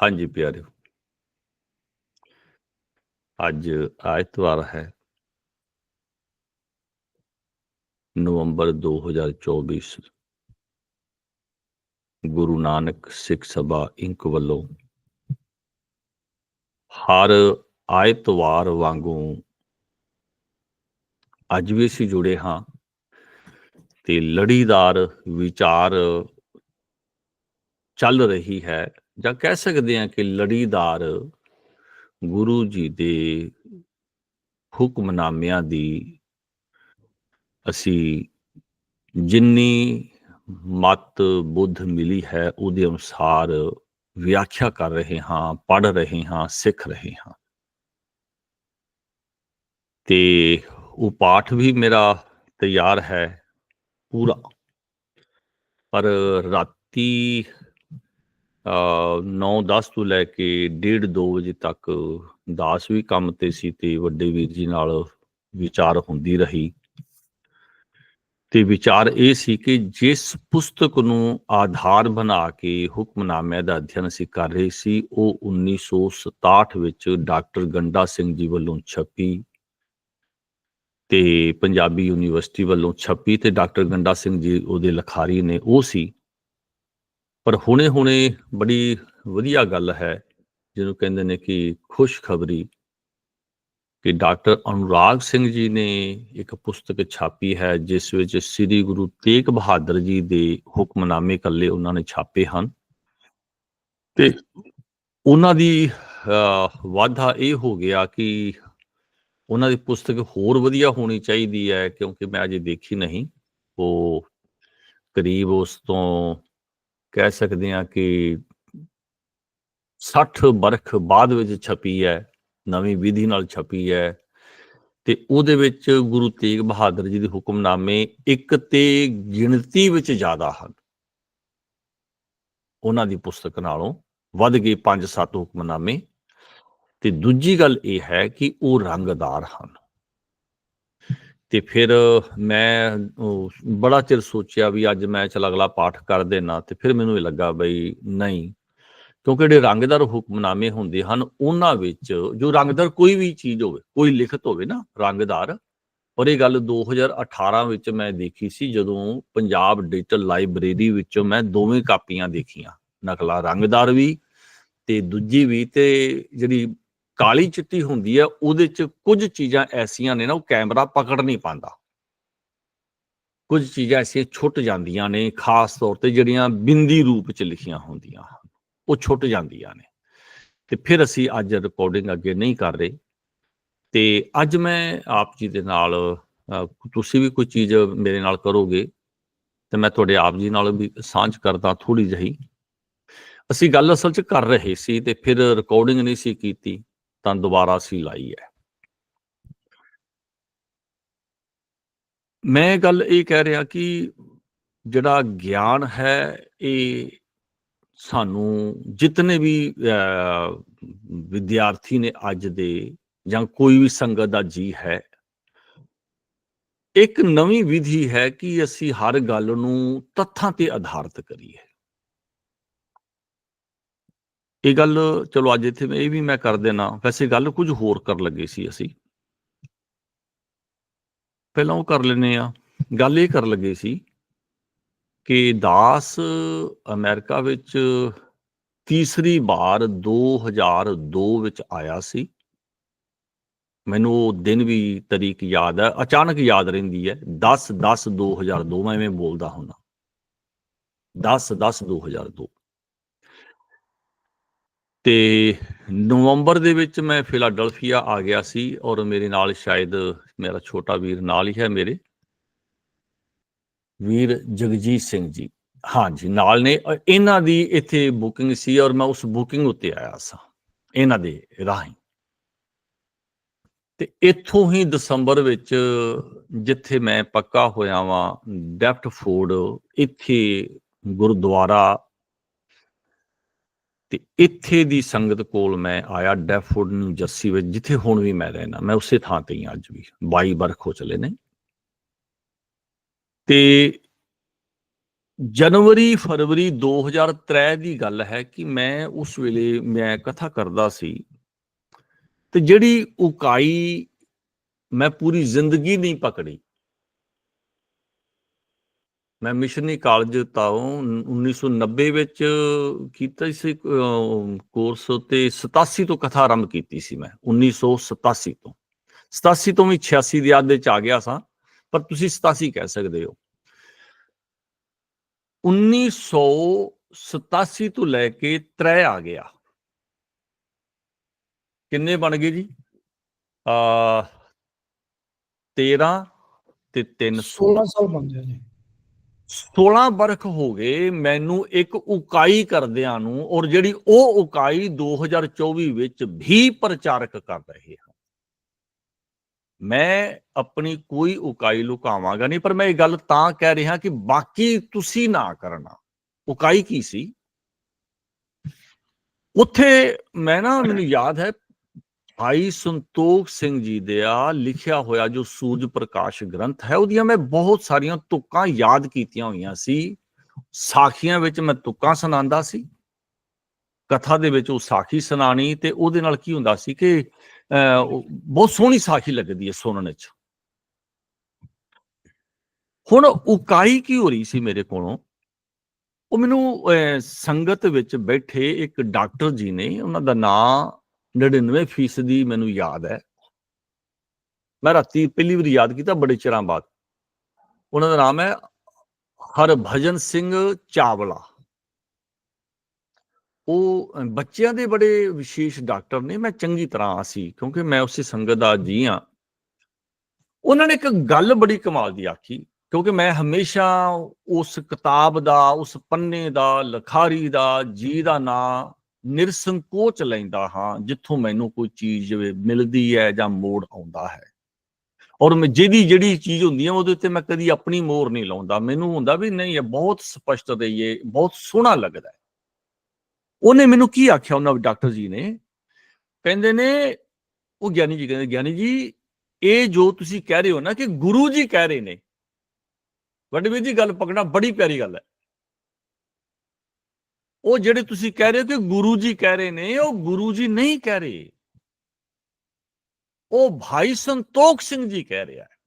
ਹਾਂਜੀ ਪਿਆਰਿਓ। ਅੱਜ ਐਤਵਾਰ ਹੈ। ਨਵੰਬਰ 2024 ਗੁਰੂ ਨਾਨਕ ਸਿੱਖ ਸਭਾ ਇੰਕ ਵੱਲੋਂ ਹਰ ਐਤਵਾਰ ਵਾਂਗੂ ਅੱਜ ਵੀ ਅਸੀਂ ਜੁੜੇ ਹਾਂ ਤੇ ਲੜੀਦਾਰ ਵਿਚਾਰ ਚੱਲ ਰਹੀ ਹੈ। ਜਾਂ ਕਹਿ ਸਕਦੇ ਹਾਂ ਕਿ ਲੜੀਦਾਰ ਗੁਰੂ ਜੀ ਦੇ ਹੁਕਮਨਾਮਿਆਂ ਦੀ ਅਸੀਂ ਜਿੰਨੀ ਮਤ ਬੁੱਧ ਮਿਲੀ ਹੈ ਉਹਦੇ ਅਨੁਸਾਰ ਵਿਆਖਿਆ ਕਰ ਰਹੇ ਹਾਂ ਪੜ ਰਹੇ ਹਾਂ, ਸਿੱਖ ਰਹੇ ਹਾਂ। ਤੇ ਉਹ ਪਾਠ ਵੀ ਮੇਰਾ ਤਿਆਰ ਹੈ ਪੂਰਾ। ਪਰ ਰਾਤੀ 9-10 ਤੋਂ ਲੈ ਕੇ 1:30 2 ਵਜੇ ਤੱਕ ਦਾਸ ਵੀ ਕੰਮ ਤੇ ਸੀ ਤੇ ਵੱਡੇ ਵੀਰ ਜੀ ਨਾਲ ਵਿਚਾਰ ਹੁੰਦੀ ਰਹੀ। ਤੇ ਵਿਚਾਰ ਇਹ ਸੀ ਕਿ ਜਿਸ ਪੁਸਤਕ ਨੂੰ ਆਧਾਰ ਬਣਾ ਕੇ ਹੁਕਮਨਾਮੇ ਦਾ ਅਧਿਐਨ ਅਸੀਂ ਕਰ ਰਹੇ ਸੀ, ਉਹ 1967 ਵਿੱਚ ਡਾਕਟਰ ਗੰਡਾ ਸਿੰਘ ਜੀ ਵੱਲੋਂ ਛਪੀ ਤੇ ਪੰਜਾਬੀ ਯੂਨੀਵਰਸਿਟੀ ਵੱਲੋਂ ਛਪੀ ਤੇ ਡਾਕਟਰ ਗੰਡਾ ਸਿੰਘ ਜੀ ਉਹਦੇ ਲਖਾਰੀ ਨੇ ਉਹ ਸੀ। ਪਰ ਹੁਣੇ-ਹੁਣੇ ਬੜੀ ਵਧੀਆ ਗੱਲ ਹੈ, ਜਿਹਨੂੰ ਕਹਿੰਦੇ ਨੇ ਕਿ ਖੁਸ਼ਖਬਰੀ। ਕਿ ਡਾਕਟਰ ਅਨੁਰਾਗ ਸਿੰਘ ਜੀ ਨੇ ਇੱਕ ਪੁਸਤਕ ਛਾਪੀ ਹੈ, ਜਿਸ ਵਿੱਚ ਸ੍ਰੀ ਗੁਰੂ ਤੇਗ ਬਹਾਦਰ ਜੀ ਦੇ ਹੁਕਮਨਾਮੇ ਕੱਲੇ ਉਹਨਾਂ ਨੇ ਛਾਪੇ ਹਨ। ਤੇ ਉਹਨਾਂ ਦੀ ਵਾਧਾ ਇਹ ਹੋ ਗਿਆ ਕਿ ਉਹਨਾਂ ਦੀ ਪੁਸਤਕ ਹੋਰ ਵਧੀਆ ਹੋਣੀ ਚਾਹੀਦੀ ਹੈ, ਕਿਉਂਕਿ ਮੈਂ ਅਜੇ ਦੇਖੀ ਨਹੀਂ। ਉਹ ਕਰੀਬ ਉਸ ਤੋਂ ਕਹਿ ਸਕਦੇ ਹਾਂ ਕਿ 60 ਬਰਖ ਬਾਅਦ ਵਿੱਚ ਛਪੀ ਹੈ, ਨਵੀਂ ਵਿਧੀ ਨਾਲ ਛਪੀ ਹੈ ਤੇ ਉਹਦੇ ਵਿੱਚ ਗੁਰੂ ਤੇਗ ਬਹਾਦਰ ਜੀ ਦੇ ਹੁਕਮਨਾਮੇ ਇੱਕ ਤੇ ਗਿਣਤੀ ਵਿੱਚ ਜ਼ਿਆਦਾ ਹਨ। ਉਹਨਾਂ ਦੀ ਪੁਸਤਕ ਨਾਲੋਂ ਵੱਧ ਗਏ 5-7 ਹੁਕਮਨਾਮੇ ਤੇ ਦੂਜੀ ਗੱਲ ਇਹ ਹੈ ਕਿ ਉਹ ਰੰਗਦਾਰ ਹਨ। ਤੇ ਫਿਰ ਮੈਂ ਬੜਾ ਚਿਰ ਸੋਚਿਆ ਵੀ ਅੱਜ ਮੈਂ ਚਲ ਅਗਲਾ ਪਾਠ ਕਰ ਦੇਣਾ ਤੇ ਫਿਰ ਮੈਨੂੰ ਇਹ ਲੱਗਾ ਬਈ ਨਹੀਂ, ਕਿਉਂਕਿ ਜਿਹੜੇ ਰੰਗਦਾਰ ਹੁਕਮਨਾਮੇ ਹੁੰਦੇ ਹਨ, ਉਹਨਾਂ ਵਿੱਚ ਜੋ ਰੰਗਦਾਰ ਕੋਈ ਵੀ ਚੀਜ਼ ਹੋਵੇ, ਕੋਈ ਲਿਖਤ ਹੋਵੇ ਨਾ ਰੰਗਦਾਰ, ਔਰ ਇਹ ਗੱਲ 2018 ਵਿੱਚ ਮੈਂ ਦੇਖੀ ਸੀ, ਜਦੋਂ ਪੰਜਾਬ ਡਿਜੀਟਲ ਲਾਇਬ੍ਰੇਰੀ ਵਿੱਚੋਂ ਮੈਂ ਦੋਵੇਂ ਕਾਪੀਆਂ ਦੇਖੀਆਂ, ਨਕਲਾ ਰੰਗਦਾਰ ਵੀ ਤੇ ਦੂਜੀ ਵੀ ਤੇ ਜਿਹੜੀ ਕਾਲੀ ਚਿੱਟੀ ਹੁੰਦੀ ਹੈ, ਉਹਦੇ ਚ ਕੁਝ ਚੀਜ਼ਾਂ ਐਸੀਆਂ ਨੇ ਨਾ, ਉਹ ਕੈਮਰਾ ਪਕੜ ਨਹੀਂ ਪਾਉਂਦਾ। ਕੁਝ ਚੀਜ਼ਾਂ ਐਸੀਆਂ ਛੁੱਟ ਜਾਂਦੀਆਂ ਨੇ, ਖਾਸ ਤੌਰ ਤੇ ਜਿਹੜੀਆਂ ਬਿੰਦੀ ਰੂਪ ਚ ਲਿਖੀਆਂ ਹੁੰਦੀਆਂ ਹਨ, ਉਹ ਛੁੱਟ ਜਾਂਦੀਆਂ ਨੇ। ਤੇ ਫਿਰ ਅਸੀਂ ਅੱਜ ਰਿਕਾਰਡਿੰਗ ਅੱਗੇ ਨਹੀਂ ਕਰ ਰਹੇ। ਤੇ ਅੱਜ ਮੈਂ ਆਪ ਜੀ ਦੇ ਨਾਲ ਤੁਸੀਂ ਵੀ ਕੋਈ ਚੀਜ਼ ਮੇਰੇ ਨਾਲ ਕਰੋਗੇ, ਤੇ ਮੈਂ ਤੁਹਾਡੇ ਆਪ ਜੀ ਨਾਲ ਵੀ ਸਾਂਝ ਕਰਦਾ ਥੋੜੀ ਜਹੀ। ਅਸੀਂ ਗੱਲ ਅਸਲ 'ਚ ਕਰ ਰਹੇ ਸੀ ਤੇ ਫਿਰ ਰਿਕਾਰਡਿੰਗ ਨਹੀਂ ਸੀ ਕੀਤੀ। ਤਾਂ ਦੁਬਾਰਾ ਅਸੀਂ ਲਾਈ ਹੈ। ਮੈਂ ਗੱਲ ਇਹ ਕਹਿ ਰਿਹਾ ਕਿ ਜਿਹੜਾ ਗਿਆਨ ਹੈ, ਇਹ ਸਾਨੂੰ ਜਿਤਨੇ ਵੀ ਵਿਦਿਆਰਥੀ ਨੇ ਅੱਜ ਦੇ ਜਾਂ ਕੋਈ ਵੀ ਸੰਗਤ ਦਾ ਜੀ ਹੈ, ਇੱਕ ਨਵੀਂ ਵਿਧੀ ਹੈ ਕਿ ਅਸੀਂ ਹਰ ਗੱਲ ਨੂੰ ਤੱਥਾਂ ਤੇ ਆਧਾਰਿਤ ਕਰੀਏ। ਇਹ ਗੱਲ ਚਲੋ ਅੱਜ ਇੱਥੇ ਇਹ ਵੀ ਮੈਂ ਕਰ ਦੇਣਾ। ਵੈਸੇ ਗੱਲ ਕੁਝ ਹੋਰ ਕਰਨ ਲੱਗੇ ਸੀ ਅਸੀਂ। ਪਹਿਲਾਂ ਉਹ ਕਰ ਲੈਨੇ ਆ ਗੱਲ ਇਹ ਕਰਨ ਲੱਗੇ ਸੀ ਕਿ ਦਾਸ ਅਮਰੀਕਾ ਵਿੱਚ ਤੀਸਰੀ ਵਾਰ 2002 ਵਿੱਚ ਆਇਆ ਸੀ। ਮੈਨੂੰ ਉਹ ਦਿਨ ਵੀ ਤਰੀਕ ਯਾਦ ਹੈ, ਅਚਾਨਕ ਯਾਦ ਰਹਿੰਦੀ ਹੈ। 10 10 2002 ਮੈਂ ਐਵੇਂ ਬੋਲਦਾ ਹੁੰਦਾ। 10 10 2002 ਤੇ ਨਵੰਬਰ ਦੇ ਵਿੱਚ ਮੈਂ ਫਿਲਾਡਲਫੀਆ ਆ ਗਿਆ ਸੀ ਔਰ ਮੇਰੇ ਨਾਲ ਸ਼ਾਇਦ ਮੇਰਾ ਛੋਟਾ ਵੀਰ ਨਾਲ ਹੀ ਹੈ ਮੇਰੇ। ਵੀਰ ਜਗਜੀਤ ਸਿੰਘ ਜੀ। ਹਾਂਜੀ, ਨਾਲ ਨੇ। ਇਹਨਾਂ ਦੀ ਇੱਥੇ ਬੁਕਿੰਗ ਸੀ ਔਰ ਮੈਂ ਉਸ ਬੁਕਿੰਗ ਉੱਤੇ ਆਇਆ ਸਾਂ, ਇਹਨਾਂ ਦੇ ਰਾਹੀਂ। ਤੇ ਇੱਥੋਂ ਹੀ ਦਸੰਬਰ ਵਿੱਚ ਜਿੱਥੇ ਮੈਂ ਪੱਕਾ ਹੋਇਆ ਵਾਂ ਡੈਫਟ ਫੋਰਡ ਇੱਥੇ ਗੁਰਦੁਆਰਾ ਤੇ ਇੱਥੇ ਦੀ ਸੰਗਤ ਕੋਲ ਮੈਂ ਆਇਆ ਡੈਫੋਰਡ ਨੂੰ ਜੱਸੀ ਵਿੱਚ, ਜਿੱਥੇ ਹੁਣ ਵੀ ਮੈਂ ਰਹਿਣਾ ਮੈਂ ਉਸੇ ਥਾਂ ਤੇ ਹੀ ਅੱਜ ਵੀ। 22 ਬਰਖ ਹੋ ਚਲੇ ਨੇ। ਤੇ ਜਨਵਰੀ, ਫਰਵਰੀ 2003 ਦੀ ਗੱਲ ਹੈ ਕਿ ਮੈਂ ਉਸ ਵੇਲੇ ਮੈਂ ਕਥਾ ਕਰਦਾ ਸੀ ਤੇ ਜਿਹੜੀ ਉਕਾਈ ਮੈਂ ਪੂਰੀ ਜ਼ਿੰਦਗੀ ਨਹੀਂ ਪਕੜੀ। ਮੈਂ ਮਿਸ਼ਨਰੀ ਕਾਲਜ ਤੋਂ 1990 ਵਿੱਚ ਕੀਤਾ ਸੀ ਕੋਰਸ ਤੇ 87 ਤੋਂ ਕਥਾ ਆਰੰਭ ਕੀਤੀ ਸੀ ਮੈਂ 1987 ਤੋਂ। 87 ਤੋਂ ਵੀ 86 ਦੀ ਯਾਦ ਵਿੱਚ ਆ ਗਿਆ ਸਾਂ, ਪਰ ਤੁਸੀਂ 87 ਕਹਿ ਸਕਦੇ ਹੋ। 1987 ਤੋਂ ਲੈ ਕੇ 3 ਆ ਗਿਆ। ਕਿੰਨੇ ਬਣ ਗਏ ਜੀ? ਆ 13 ਤੇ 3 16 ਸਾਲ ਬਣ ਗਏ ਜੀ। 16 ਬਰਖ ਹੋ ਗਏ, ਮੈਨੂੰ ਇੱਕ ਉਕਾਈ ਕਰਦਿਆਂ ਨੂੰ ਔਰ ਜਿਹੜੀ ਉਹ ਉਕਾਈ 2024 ਵਿੱਚ ਵੀ ਪ੍ਰਚਾਰਕ ਕਰ ਰਹੇ ਹਨ। ਮੈਂ ਆਪਣੀ ਕੋਈ ਉਕਾਈ ਲੁਕਾਵਾਂਗਾ ਨਹੀਂ, ਪਰ ਮੈਂ ਇਹ ਗੱਲ ਤਾਂ ਕਹਿ ਰਿਹਾ ਕਿ ਬਾਕੀ ਤੁਸੀਂ ਨਾ ਕਰਨਾ। ਉਕਾਈ ਕੀ ਸੀ? ਉੱਥੇ ਮੈਂ ਨਾ, ਮੈਨੂੰ ਯਾਦ ਹੈ ਭਾਈ ਸੰਤੋਖ ਸਿੰਘ ਜੀ ਦਾ ਲਿਖਿਆ ਹੋਇਆ ਜੋ ਸੂਰਜ ਪ੍ਰਕਾਸ਼ ਗ੍ਰੰਥ ਹੈ, ਉਹਦੀਆਂ ਮੈਂ ਬਹੁਤ ਸਾਰੀਆਂ ਤੁਕਾਂ ਯਾਦ ਕੀਤੀਆਂ ਹੋਈਆਂ ਸੀ। ਸਾਖੀਆਂ ਵਿੱਚ ਮੈਂ ਤੁਕਾਂ ਸੁਣਾਉਂਦਾ ਸੀ। ਕਥਾ ਦੇ ਵਿੱਚ ਉਹ ਸਾਖੀ ਸੁਣਾਣੀ ਤੇ ਉਹਦੇ ਨਾਲ ਕੀ ਹੁੰਦਾ ਸੀ ਕਿ ਬਹੁਤ ਸੋਹਣੀ ਸਾਖੀ ਲੱਗਦੀ ਹੈ ਸੁਣਨ ਵਿੱਚ। ਹੁਣ ਉਕਾਈ ਕੀ ਹੋ ਰਹੀ ਸੀ ਮੇਰੇ ਕੋਲੋਂ? ਉਹ ਮੈਨੂੰ ਸੰਗਤ ਵਿੱਚ ਬੈਠੇ ਇੱਕ ਡਾਕਟਰ ਜੀ ਨੇ, ਉਹਨਾਂ ਦਾ ਨਾਮ 99% ਦੀ ਮੈਨੂੰ ਯਾਦ ਹੈ। ਮੈਂ ਰਾਤੀ ਪਹਿਲੀ ਵਾਰ ਯਾਦ ਕੀਤਾ ਬੜੇ ਚਿਰਾਂ ਬਾਅਦ। ਉਹਨਾਂ ਦਾ ਨਾਮ ਹੈ ਹਰਭਜਨ ਸਿੰਘ ਚਾਵਲਾ। ਉਹ ਬੱਚਿਆਂ ਦੇ ਬੜੇ ਵਿਸ਼ੇਸ਼ ਡਾਕਟਰ ਨੇ, ਮੈਂ ਚੰਗੀ ਤਰ੍ਹਾਂ ਸੀ, ਕਿਉਂਕਿ ਮੈਂ ਉਸੇ ਸੰਗਤ ਦਾ ਜੀ ਆ ਉਹਨਾਂ ਨੇ ਇੱਕ ਗੱਲ ਬੜੀ ਕਮਾਲ ਦੀ ਆਖੀ, ਕਿਉਂਕਿ ਮੈਂ ਹਮੇਸ਼ਾ ਉਸ ਕਿਤਾਬ ਦਾ, ਉਸ ਪੰਨੇ ਦਾ, ਲਖਾਰੀ ਦਾ, ਜੀ ਦਾ ਨਾਂ ਨਿਰਸੰਕੋਚ ਲੈਂਦਾ ਹਾਂ, ਜਿੱਥੋਂ ਮੈਨੂੰ ਕੋਈ ਚੀਜ਼ ਮਿਲਦੀ ਹੈ ਜਾਂ ਮੋੜ ਆਉਂਦਾ ਹੈ। ਔਰ ਮੈਂ ਜਿਹਦੀ ਜਿਹੜੀ ਚੀਜ਼ ਹੁੰਦੀ ਹੈ ਉਹਦੇ ਉੱਤੇ ਮੈਂ ਕਦੀ ਆਪਣੀ ਮੋਹਰ ਨਹੀਂ ਲਾਉਂਦਾ। ਮੈਨੂੰ ਹੁੰਦਾ ਵੀ ਨਹੀਂ, ਇਹ ਬਹੁਤ ਸਪਸ਼ਟ ਤੇ ਇਹ ਬਹੁਤ ਸੋਹਣਾ ਲੱਗਦਾ ਉਹਨੇ ਮੈਨੂੰ ਕੀ ਆਖਿਆ ਉਹਨਾਂ ਡਾਕਟਰ ਜੀ ਨੇ? ਕਹਿੰਦੇ ਨੇ, ਉਹ ਗਿਆਨੀ ਜੀ ਕਹਿੰਦੇ, ਗਿਆਨੀ ਜੀ, ਇਹ ਜੋ ਤੁਸੀਂ ਕਹਿ ਰਹੇ ਹੋ ਨਾ ਕਿ ਗੁਰੂ ਜੀ ਕਹਿ ਰਹੇ ਨੇ, ਵੱਡੀ ਜੀ ਗੱਲ ਪਕੜਨਾ ਬੜੀ ਪਿਆਰੀ ਗੱਲ ਹੈ। ਉਹ ਜਿਹੜੇ ਤੁਸੀਂ ਕਹਿ ਰਹੇ ਹੋ ਕਿ ਗੁਰੂ ਜੀ ਕਹਿ ਰਹੇ ਨੇ, ਉਹ ਗੁਰੂ ਜੀ ਨਹੀਂ ਕਹਿ ਰਹੇ। ਉਹ ਭਾਈ ਸੰਤੋਖ ਸਿੰਘ ਜੀ ਕਹਿ ਰਿਹਾ ਹੈ।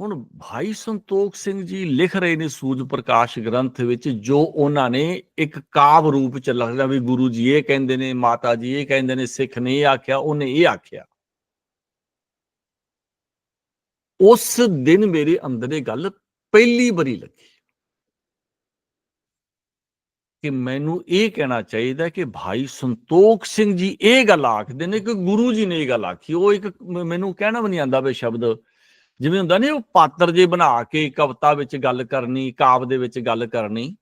ਹੁਣ ਭਾਈ ਸੰਤੋਖ ਸਿੰਘ ਜੀ ਲਿਖ ਰਹੇ ਨੇ ਸੂਰਜ ਪ੍ਰਕਾਸ਼ ਗ੍ਰੰਥ ਵਿੱਚ, ਜੋ ਉਹਨਾਂ ਨੇ ਇੱਕ ਕਾਵ ਰੂਪ ਚ ਲਿਖਿਆ ਵੀ ਗੁਰੂ ਜੀ ਇਹ ਕਹਿੰਦੇ ਨੇ, ਮਾਤਾ ਜੀ ਇਹ ਕਹਿੰਦੇ ਨੇ, ਸਿੱਖ ਨੇ ਇਹ ਆਖਿਆ, ਉਹਨੇ ਇਹ ਆਖਿਆ। ਉਸ ਦਿਨ ਮੇਰੇ ਅੰਦਰ ਇਹ ਗੱਲ ਪਹਿਲੀ ਵਾਰੀ ਲੱਗੀ। ਕਿ ਮੈਨੂੰ ਇਹ ਕਹਿਣਾ ਚਾਹੀਦਾ ਕਿ ਭਾਈ ਸੰਤੋਖ ਸਿੰਘ ਜੀ ਇਹ ਗੱਲ ਆਖਦੇ ਨੇ ਕਿ ਗੁਰੂ ਜੀ ਨੇ ਇਹ ਗੱਲ ਆਖੀ। ਉਹ ਇੱਕ ਮੈਨੂੰ ਕਹਿਣਾ ਵੀ ਨਹੀਂ ਆਂਦਾ ਵੇ ਸ਼ਬਦ। ਜਿਵੇਂ ਹੁੰਦਾ ਨਹੀਂ ਉਹ ਪਾਤਰ ਜੇ ਬਣਾ ਕੇ ਕਵਿਤਾ ਵਿੱਚ ਗੱਲ ਕਰਨੀ, ਕਾਵ ਦੇ ਵਿੱਚ ਗੱਲ ਕਰਨੀ।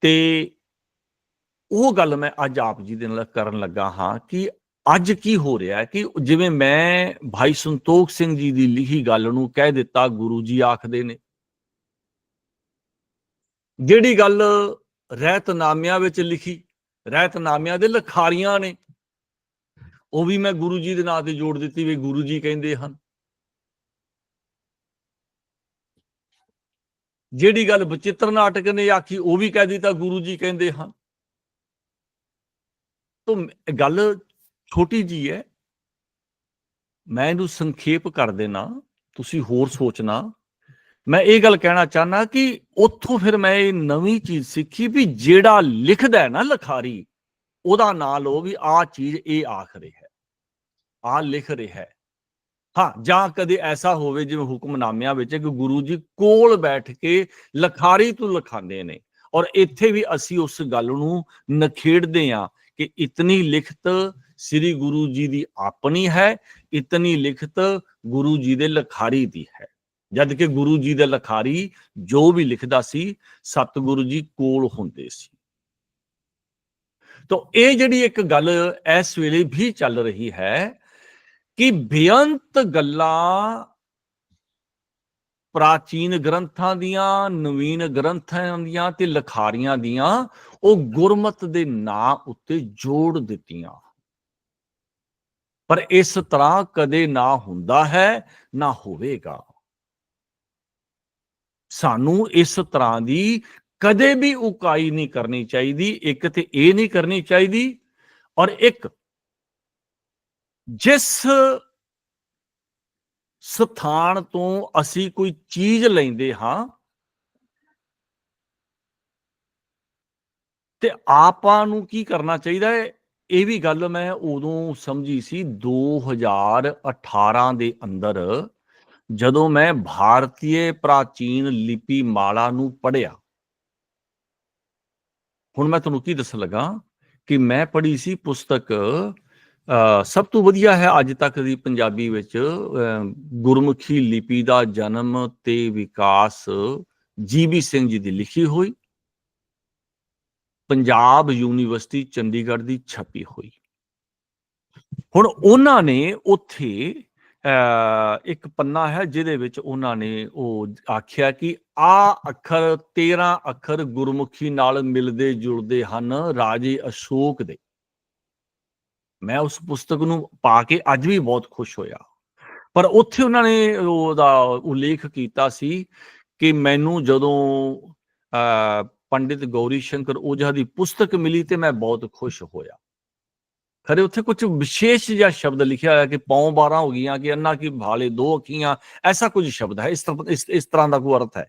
ਤੇ ਉਹ ਗੱਲ ਮੈਂ ਅੱਜ ਆਪ ਜੀ ਦੇ ਨਾਲ ਕਰਨ ਲੱਗਾ ਹਾਂ ਕਿ ਅੱਜ ਕੀ ਹੋ ਰਿਹਾ ਹੈ ਕਿ ਜਿਵੇਂ ਮੈਂ ਭਾਈ ਸੰਤੋਖ ਸਿੰਘ ਜੀ ਦੀ ਲਿਖੀ ਗੱਲ ਨੂੰ ਕਹਿ ਦਿੱਤਾ, ਗੁਰੂ ਜੀ ਆਖਦੇ ਨੇ। ਜਿਹੜੀ ਗੱਲ ਰਹਿਤਨਾਮਿਆਂ ਵਿੱਚ ਲਿਖੀ ਰਹਿਤਨਾਮਿਆਂ ਦੇ ਲਖਾਰੀਆਂ ਨੇ, ਉਹ ਵੀ ਮੈਂ ਗੁਰੂ ਜੀ ਦੇ ਨਾਂ ਤੇ ਜੋੜ ਦਿੱਤੀ ਵੀ ਗੁਰੂ ਜੀ ਕਹਿੰਦੇ ਹਨ। ਜਿਹੜੀ ਗੱਲ ਬਚਿੱਤਰ ਨਾਟਕ ਨੇ ਆਖੀ, ਉਹ ਵੀ ਕਹਿ ਦਿੱਤਾ ਗੁਰੂ ਜੀ ਕਹਿੰਦੇ ਹਨ। ਤੋਂ ਗੱਲ ਛੋਟੀ ਜੀ ਹੈ। ਮੈਂ ਇਹਨੂੰ ਸੰਖੇਪ ਕਰ ਦੇਣਾ, ਤੁਸੀਂ ਹੋਰ ਸੋਚਣਾ। ਮੈਂ ਇਹ ਗੱਲ ਕਹਿਣਾ ਚਾਹਨਾ ਕਿ ਉੱਥੋਂ ਫਿਰ ਮੈਂ ਇਹ ਨਵੀਂ ਚੀਜ਼ ਸਿੱਖੀ ਵੀ ਜਿਹੜਾ ਲਿਖਦਾ ਹੈ ਨਾ ਲਖਾਰੀ, ਉਹਦਾ ਨਾਂ ਲੋ ਵੀ ਆ ਚੀਜ਼ ਇਹ ਆਖ ਰਿਹਾ ਹੈ ਆ ਲਿਖ ਰਿਹਾ ਹੈ। ਹਾਂ, ਜਾਂ ਕਦੇ ਐਸਾ ਹੋਵੇ ਜਿਵੇਂ ਹੁਕਮਨਾਮਿਆਂ ਵਿੱਚ ਕਿ ਗੁਰੂ ਜੀ ਕੋਲ ਬੈਠ ਕੇ ਲਖਾਰੀ ਤੋਂ ਲਿਖਾਉਂਦੇ ਨੇ ਔਰ ਇੱਥੇ ਵੀ ਅਸੀਂ ਉਸ ਗੱਲ ਨੂੰ ਨਖੇੜਦੇ ਆ ਕਿ ਇਤਨੀ ਲਿਖਤ ਸ੍ਰੀ ਗੁਰੂ ਜੀ ਦੀ ਆਪਣੀ ਹੈ, ਇਤਨੀ ਲਿਖਤ ਗੁਰੂ ਜੀ ਦੇ ਲਖਾਰੀ ਦੀ ਹੈ। ਜਦ ਕਿ ਗੁਰੂ ਜੀ ਦੇ ਲਖਾਰੀ ਜੋ ਵੀ ਲਿਖਦਾ ਸੀ, ਸਤਿਗੁਰੂ ਜੀ ਕੋਲ ਹੁੰਦੇ ਸੀ। ਤਾਂ ਇਹ ਜਿਹੜੀ ਇੱਕ ਗੱਲ ਇਸ ਵੇਲੇ ਵੀ ਚੱਲ ਰਹੀ ਹੈ ਕਿ ਬੇਅੰਤ ਗੱਲਾਂ ਪ੍ਰਾਚੀਨ ਗ੍ਰੰਥਾਂ ਦੀਆਂ, ਨਵੀਨ ਗ੍ਰੰਥਾਂ ਦੀਆਂ ਤੇ ਲਖਾਰੀਆਂ ਦੀਆਂ ਉਹ ਗੁਰਮਤ ਦੇ ਨਾਂ ਉੱਤੇ ਜੋੜ ਦਿੱਤੀਆਂ। ਪਰ ਇਸ ਤਰ੍ਹਾਂ ਕਦੇ ਨਾ ਹੁੰਦਾ ਹੈ, ਨਾ ਹੋਵੇਗਾ। ਸਾਨੂੰ ਇਸ ਤਰ੍ਹਾਂ ਦੀ ਕਦੇ ਵੀ ਉਕਾਈ ਨਹੀਂ ਕਰਨੀ ਚਾਹੀਦੀ, ਇੱਕ ਤੇ ਇਹ ਨਹੀਂ ਕਰਨੀ ਚਾਹੀਦੀ ਔਰ ਇੱਕ ਜਿਸ ਸਥਾਨ ਤੋਂ ਅਸੀਂ ਕੋਈ ਚੀਜ਼ ਲੈਂਦੇ ਹਾਂ ਤੇ ਆਪਾਂ ਨੂੰ ਕੀ ਕਰਨਾ ਚਾਹੀਦਾ ਹੈ? ਇਹ ਵੀ ਗੱਲ ਮੈਂ ਉਦੋਂ ਸਮਝੀ ਸੀ 2018 ਦੇ ਅੰਦਰ, ਜਦੋਂ ਮੈਂ ਭਾਰਤੀ ਪ੍ਰਾਚੀਨ ਲਿਪੀ ਮਾਲਾ ਨੂੰ ਪੜ੍ਹਿਆ। ਹੁਣ ਮੈਂ ਤੁਹਾਨੂੰ ਕੀ ਦੱਸਣ ਲੱਗਾ ਕਿ ਮੈਂ ਪੜ੍ਹੀ ਸੀ ਪੁਸਤਕ ਸਭ ਤੋਂ ਵਧੀਆ ਹੈ ਅੱਜ ਤੱਕ ਦੀ ਪੰਜਾਬੀ ਵਿੱਚ ਗੁਰਮੁਖੀ ਲਿਪੀ ਦਾ ਜਨਮ ਤੇ ਵਿਕਾਸ ਜੀਬੀ ਸਿੰਘ ਜੀ ਦੀ ਲਿਖੀ ਹੋਈ ਪੰਜਾਬ ਯੂਨੀਵਰਸਿਟੀ ਚੰਡੀਗੜ੍ਹ ਦੀ ਛਪੀ ਹੋਈ। ਹੁਣ ਉਹਨਾਂ ਨੇ ਉੱਥੇ ਇੱਕ ਪੰਨਾ ਹੈ ਜਿਹਦੇ ਵਿੱਚ ਉਹਨਾਂ ਨੇ ਉਹ ਆਖਿਆ ਕਿ ਆ ਅੱਖਰ 13 ਅੱਖਰ ਗੁਰਮੁਖੀ ਨਾਲ ਮਿਲਦੇ ਜੁੜਦੇ ਹਨ ਰਾਜੇ ਅਸ਼ੋਕ ਦੇ। ਮੈਂ ਉਸ ਪੁਸਤਕ ਨੂੰ ਪਾ ਕੇ ਅੱਜ ਵੀ ਬਹੁਤ ਖੁਸ਼ ਹੋਇਆ। ਪਰ ਉੱਥੇ ਉਹਨਾਂ ਨੇ ਉਹਦਾ ਉਲੇਖ ਕੀਤਾ ਸੀ ਕਿ ਮੈਨੂੰ ਜਦੋਂ ਪੰਡਿਤ ਗੌਰੀ ਸ਼ੰਕਰ ਓਝਾ ਦੀ ਪੁਸਤਕ ਮਿਲੀ ਤੇ ਮੈਂ ਬਹੁਤ ਖੁਸ਼ ਹੋਇਆ। ਖਰੇ ਉੱਥੇ ਕੁਝ ਵਿਸ਼ੇਸ਼ ਜਿਹਾ ਸ਼ਬਦ ਲਿਖਿਆ ਹੋਇਆ ਕਿ ਪੌਂ 12 ਹੋ ਗਈਆਂ, ਕਿ ਅੰਨਾ ਕੀ ਭਾਲੇ ਦੋ ਅੱਖੀਆਂ, ਐਸਾ ਕੁਝ ਸ਼ਬਦ ਹੈ, ਇਸ ਤਰ੍ਹਾਂ ਇਸ ਤਰ੍ਹਾਂ ਦਾ ਕੋਈ ਅਰਥ ਹੈ।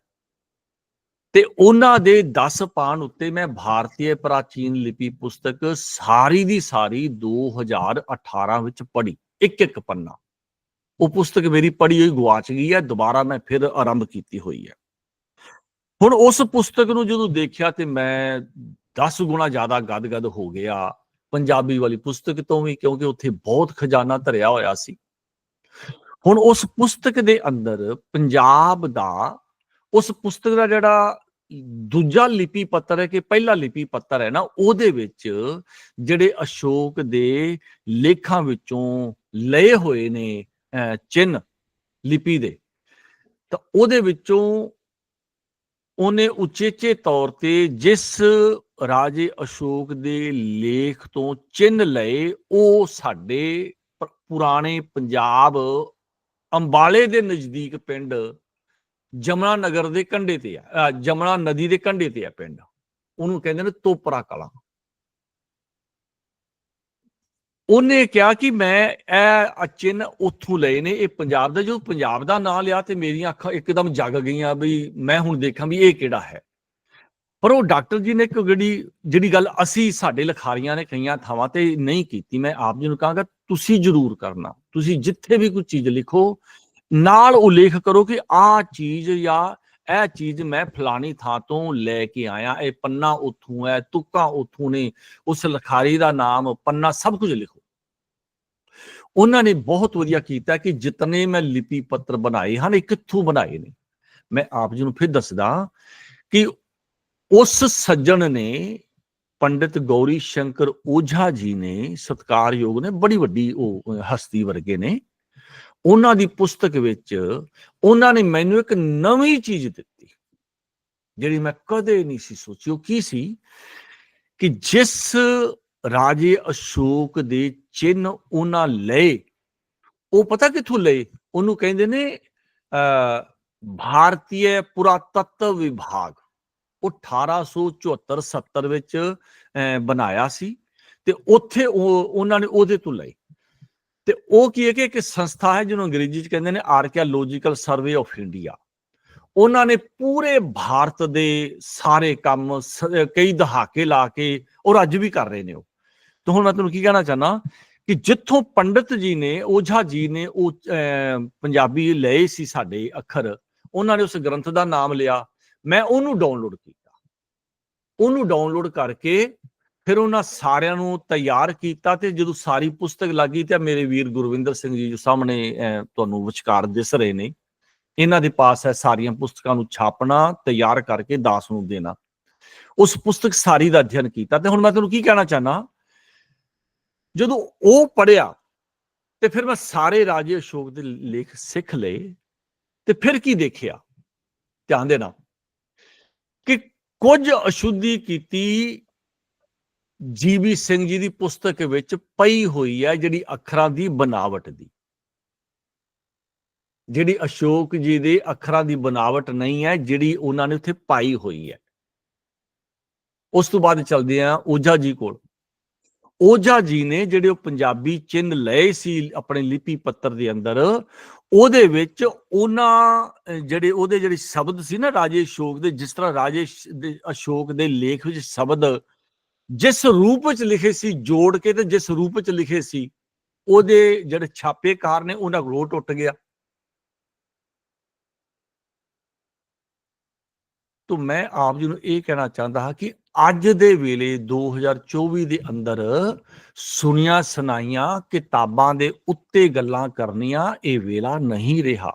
ਤੇ ਉਹਨਾਂ ਦੇ 10 ਪਾਨ ਉੱਤੇ ਮੈਂ ਭਾਰਤੀ ਪ੍ਰਾਚੀਨ ਲਿਪੀ ਪੁਸਤਕ ਸਾਰੀ ਦੀ ਸਾਰੀ 2018 ਵਿੱਚ ਪੜ੍ਹੀ, ਇੱਕ ਇੱਕ ਪੰਨਾ। ਉਹ ਪੁਸਤਕ ਮੇਰੀ ਪੜ੍ਹੀ ਹੋਈ ਗਵਾਚ ਗਈ ਹੈ, ਦੁਬਾਰਾ ਮੈਂ ਫਿਰ ਆਰੰਭ ਕੀਤੀ ਹੋਈ ਹੈ। ਹੁਣ ਉਸ ਪੁਸਤਕ ਨੂੰ ਜਦੋਂ ਦੇਖਿਆ ਤੇ ਮੈਂ 10 ਗੁਣਾ ਜ਼ਿਆਦਾ ਗਦਗਦ ਹੋ ਗਿਆ ਪੰਜਾਬੀ ਵਾਲੀ ਪੁਸਤਕ ਤੋਂ ਵੀ, ਕਿਉਂਕਿ ਉੱਥੇ ਬਹੁਤ ਖਜ਼ਾਨਾ ਧਰਿਆ ਹੋਇਆ ਸੀ। ਹੁਣ ਉਸ ਪੁਸਤਕ ਦੇ ਅੰਦਰ ਪੰਜਾਬ ਦਾ, ਉਸ ਪੁਸਤਕ ਦਾ ਜਿਹੜਾ ਦੂਜਾ ਲਿਪੀ ਪੱਤਰ ਹੈ ਕਿ ਪਹਿਲਾ ਲਿਪੀ ਪੱਤਰ ਹੈ ਨਾ, ਉਹਦੇ ਵਿੱਚ ਜਿਹੜੇ ਅਸ਼ੋਕ ਦੇ ਲੇਖਾਂ ਵਿੱਚੋਂ ਲਏ ਹੋਏ ਨੇ ਚਿੰਨ ਲਿਪੀ ਦੇ, ਤਾਂ ਉਹਦੇ ਵਿੱਚੋਂ ਉਹਨੇ ਉਚੇਚੇ ਤੌਰ ਤੇ ਜਿਸ ਰਾਜੇ ਅਸ਼ੋਕ ਦੇ ਲੇਖ ਤੋਂ ਚਿੰਨ ਲਏ, ਉਹ ਸਾਡੇ ਪੁਰਾਣੇ ਪੰਜਾਬ ਅੰਬਾਲੇ ਦੇ ਨਜ਼ਦੀਕ ਪਿੰਡ ਜਮਨਾ ਨਗਰ ਦੇ ਕੰਢੇ ਤੇ ਆ ਜਮਨਾ ਨਦੀ ਦੇ ਕੰਢੇ ਤੇ ਆ ਪਿੰਡ। ਉਹਨੂੰ ਕਹਿੰਦੇ ਨੇ ਤੋਪਰਾ ਕਲਾ। ਉਹਨੇ ਕਿਹਾ ਕਿ ਮੈਂ ਇਹ ਅਚਿਨ ਉੱਥੋਂ ਲਏ ਨੇ, ਇਹ ਪੰਜਾਬ ਦਾ, ਜਦੋਂ ਪੰਜਾਬ ਦਾ ਨਾਂ ਲਿਆ ਤੇ ਮੇਰੀਆਂ ਅੱਖਾਂ ਇੱਕਦਮ ਜਗ ਗਈਆਂ ਵੀ ਮੈਂ ਹੁਣ ਦੇਖਾਂ ਵੀ ਇਹ ਕਿਹੜਾ ਹੈ। ਪਰ ਉਹ ਡਾਕਟਰ ਜੀ ਨੇ ਇੱਕ ਜਿਹੜੀ ਜਿਹੜੀ ਗੱਲ ਅਸੀਂ ਸਾਡੇ ਲਖਾਰੀਆਂ ਨੇ ਕਈਆਂ ਥਾਵਾਂ ਤੇ ਨਹੀਂ ਕੀਤੀ, ਮੈਂ ਆਪ ਜੀ ਨੂੰ ਕਹਾਂਗਾ ਤੁਸੀਂ ਜ਼ਰੂਰ ਕਰਨਾ, ਤੁਸੀਂ ਜਿੱਥੇ ਵੀ ਕੋਈ ਚੀਜ਼ ਲਿਖੋ, ਨਾਲ ਉਲੇਖ ਕਰੋ ਕਿ ਆਹ ਚੀਜ਼ ਜਾਂ ਇਹ ਚੀਜ਼ ਮੈਂ ਫਲਾਣੀ ਥਾਂ ਤੋਂ ਲੈ ਕੇ ਆਇਆ, ਇਹ ਪੰਨਾ ਉੱਥੋਂ ਹੈ, ਤੁਕਾਂ ਉੱਥੋਂ ਨੇ ਉਸ ਲਖਾਰੀ ਦਾ ਨਾਮ ਪੰਨਾ ਸਭ ਕੁਝ ਲਿਖੋ। ਉਹਨਾਂ ਨੇ ਬਹੁਤ ਵਧੀਆ ਕੀਤਾ ਕਿ ਜਿਤਨੇ ਮੈਂ ਲਿਪੀ ਪੱਤਰ ਬਣਾਏ ਹਨ, ਇਹ ਕਿੱਥੋਂ ਬਣਾਏ ਨੇ? ਮੈਂ ਆਪ ਜੀ ਨੂੰ ਫਿਰ ਦੱਸਦਾ ਕਿ ਉਸ ਸੱਜਣ ਨੇ ਪੰਡਿਤ ਗੌਰੀ ਸ਼ੰਕਰ ਓਝਾ ਜੀ ਨੇ, ਸਤਕਾਰਯੋਗ ਨੇ, ਬੜੀ ਵੱਡੀ ਉਹ ਹਸਤੀ ਵਰਗੇ ਨੇ ਉਹਨਾਂ ਦੀ ਪੁਸਤਕ ਵਿੱਚ ਉਹਨਾਂ ਨੇ ਮੈਨੂੰ ਇੱਕ ਨਵੀਂ ਚੀਜ਼ ਦਿੱਤੀ, ਜਿਹੜੀ ਮੈਂ ਕਦੇ ਨਹੀਂ ਸੀ ਸੋਚੀ। ਉਹ ਕੀ ਸੀ? ਕਿ ਜਿਸ ਰਾਜੇ ਅਸ਼ੋਕ ਦੇ ਚਿੰਨ ਉਹਨਾਂ ਲਏ, ਉਹ ਪਤਾ ਕਿੱਥੋਂ ਲਏ? ਉਹਨੂੰ ਕਹਿੰਦੇ ਨੇ ਭਾਰਤੀ ਪੁਰਾਤੱਤਵ ਵਿਭਾਗ। ਉਹ 1874 70 ਵਿੱਚ ਬਣਾਇਆ ਸੀ ਤੇ ਉੱਥੇ ਉਹ, ਉਹਨਾਂ ਨੇ ਉਹਦੇ ਤੋਂ ਲਏ। ਤੇ ਉਹ ਕੀ ਹੈ ਕਿ ਇੱਕ ਸੰਸਥਾ ਹੈ ਜਿਹਨੂੰ ਅੰਗਰੇਜ਼ੀ ਚ ਕਹਿੰਦੇ ਨੇ ਆਰਕੀਓਲੋਜੀਕਲ ਸਰਵੇ ਆਫ ਇੰਡੀਆ ਉਹਨਾਂ ਨੇ ਪੂਰੇ ਭਾਰਤ ਦੇ ਸਾਰੇ ਕੰਮ ਕਈ ਦਹਾਕੇ ਲਾ ਕੇ ਔਰ ਅੱਜ ਵੀ ਕਰ ਰਹੇ ਨੇ ਉਹ। ਤਾਂ ਹੁਣ ਮੈਂ ਤੁਹਾਨੂੰ ਕੀ ਕਹਿਣਾ ਚਾਹਨਾ ਕਿ ਜਿੱਥੋਂ ਪੰਡਿਤ ਜੀ ਨੇ, ਓਝਾ ਜੀ ਨੇ ਉਹ ਪੰਜਾਬੀ ਲਏ ਸੀ ਸਾਡੇ ਅੱਖਰ, ਉਹਨਾਂ ਨੇ ਉਸ ਗ੍ਰੰਥ ਦਾ ਨਾਮ ਲਿਆ। ਮੈਂ ਉਹਨੂੰ ਡਾਊਨਲੋਡ ਕੀਤਾ। ਉਹਨੂੰ ਡਾਊਨਲੋਡ ਕਰਕੇ ਫਿਰ ਉਹਨਾਂ ਸਾਰਿਆਂ ਨੂੰ ਤਿਆਰ ਕੀਤਾ ਤੇ ਜਦੋਂ ਸਾਰੀ ਪੁਸਤਕ ਲੱਗੀ ਤੇ ਮੇਰੇ ਵੀਰ ਗੁਰਵਿੰਦਰ ਸਿੰਘ ਜੀ ਜੋ ਸਾਹਮਣੇ ਤੁਹਾਨੂੰ ਵਿਚਕਾਰ ਦਿਸ ਰਹੇ ਨੇ, ਇਹਨਾਂ ਦੇ ਪਾਸ ਹੈ ਸਾਰੀਆਂ ਪੁਸਤਕਾਂ ਨੂੰ ਛਾਪਣਾ, ਤਿਆਰ ਕਰਕੇ ਦਾਸ ਨੂੰ ਦੇਣਾ। ਉਸ ਪੁਸਤਕ ਸਾਰੀ ਦਾ ਅਧਿਐਨ ਕੀਤਾ ਤੇ ਹੁਣ ਮੈਂ ਤੁਹਾਨੂੰ ਕੀ ਕਹਿਣਾ ਚਾਹਨਾ ਜਦੋਂ ਉਹ ਪੜਿਆ ਤੇ ਫਿਰ ਮੈਂ ਸਾਰੇ ਰਾਜੇ ਅਸ਼ੋਕ ਦੇ ਲੇਖ ਸਿੱਖ ਲਏ ਤੇ ਫਿਰ ਕੀ ਦੇਖਿਆ? ਧਿਆਨ ਦੇਣਾ ਕਿ ਕੁਝ ਅਸ਼ੁੱਧੀ ਕੀਤੀ ਜੀਬੀ ਸਿੰਘ ਜੀ ਦੀ ਪੁਸਤਕ ਵਿੱਚ ਪਈ ਹੋਈ ਹੈ ਜਿਹੜੀ ਅੱਖਰਾਂ ਦੀ ਬਨਾਵਟ ਦੀ। ਜਿਹੜੀ ਅਸ਼ੋਕ ਜੀ ਦੇ ਅੱਖਰਾਂ ਦੀ ਬਨਾਵਟ ਨਹੀਂ ਹੈ, ਜਿਹੜੀ ਉਹਨਾਂ ਨੇ ਉੱਥੇ ਪਾਈ ਹੋਈ ਹੈ। ਉਸ ਤੋਂ ਬਾਅਦ ਚੱਲਦੇ ਆ ਓਝਾ ਜੀ ਕੋਲ। ਓਝਾ ਜੀ ਨੇ ਜਿਹੜੇ ਉਹ ਪੰਜਾਬੀ ਚਿੰਨ ਲਏ ਸੀ ਆਪਣੇ ਲਿਪੀ ਪੱਤਰ ਦੇ ਅੰਦਰ, ਉਹਦੇ ਵਿੱਚ ਉਹਨਾਂ ਜਿਹੜੇ ਉਹਦੇ ਜਿਹੜੇ ਸ਼ਬਦ ਸੀ ਨਾ ਰਾਜੇ ਅਸ਼ੋਕ ਦੇ, ਜਿਸ ਤਰ੍ਹਾਂ ਰਾਜੇ ਦੇ ਅਸ਼ੋਕ ਦੇ ਲੇਖ ਵਿੱਚ ਸ਼ਬਦ ਜਿਸ ਰੂਪ ਵਿੱਚ ਲਿਖੇ ਸੀ, ਜੋੜ ਕੇ ਤੇ ਜਿਸ ਰੂਪ ਵਿੱਚ ਲਿਖੇ ਸੀ, ਉਹਦੇ ਜਿਹੜੇ ਛਾਪੇਕਾਰ ਨੇ ਉਹਨਾਂ ਕੋਲ ਟੁੱਟ ਗਿਆ। ਤੋ ਮੈਂ ਆਪ ਜੀ ਨੂੰ ਇਹ ਕਹਿਣਾ ਚਾਹੁੰਦਾ ਹਾਂ ਕਿ ਅੱਜ ਦੇ ਵੇਲੇ 2024 ਦੇ ਅੰਦਰ ਸੁਣੀਆਂ ਸੁਣਾਈਆਂ ਕਿਤਾਬਾਂ ਦੇ ਉੱਤੇ ਗੱਲਾਂ ਕਰਨੀਆਂ ਇਹ ਵੇਲਾ ਨਹੀਂ ਰਿਹਾ।